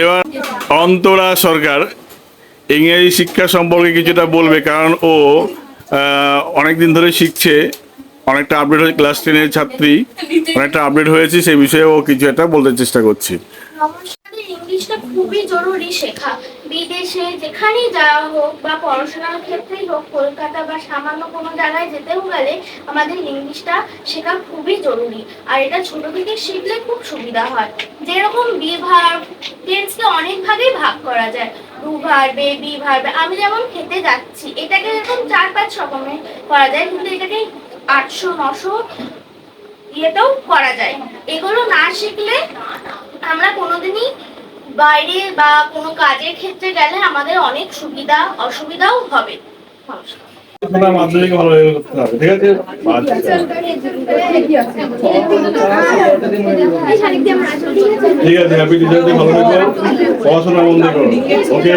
এবার অন্তরা সরকার ইংরেজি শিক্ষা সম্পর্কে কিছুটা বলবে, কারণ ও অনেক দিন ধরে শিখছে, অনেকটা আপডেট হয়ে ক্লাস টেনের ছাত্রী, অনেকটা আপডেট হয়েছে, সেই বিষয়ে ও কিছু একটা বলতে চেষ্টা করছি। আর এটা ছোট থেকে শিখলে খুব সুবিধা হয়। যেরকম বিভাগ ভাগ করা যায়। ডু ভার্বে বি ভার্বে আমি যেমন খেতে যাচ্ছি এটাকে এরকম চার পাঁচ রকমের করা যায় কিন্তু এটাকে আটশো নশো ইয়েতেও করা যায়। এগুলো না শিখলে আমরা কোনোদিনই বাইরে বা কোনো কাজের ক্ষেত্রে গেলে আমাদের অনেক সুবিধা অসুবিধাও হবে। নমস্কার। মাধ্যমিক ভালো করতে হবে ঠিক আছে। ঠিক আছে। হ্যাপি টিচার ভালো থেকো అవసరం ఉంది ఓకే?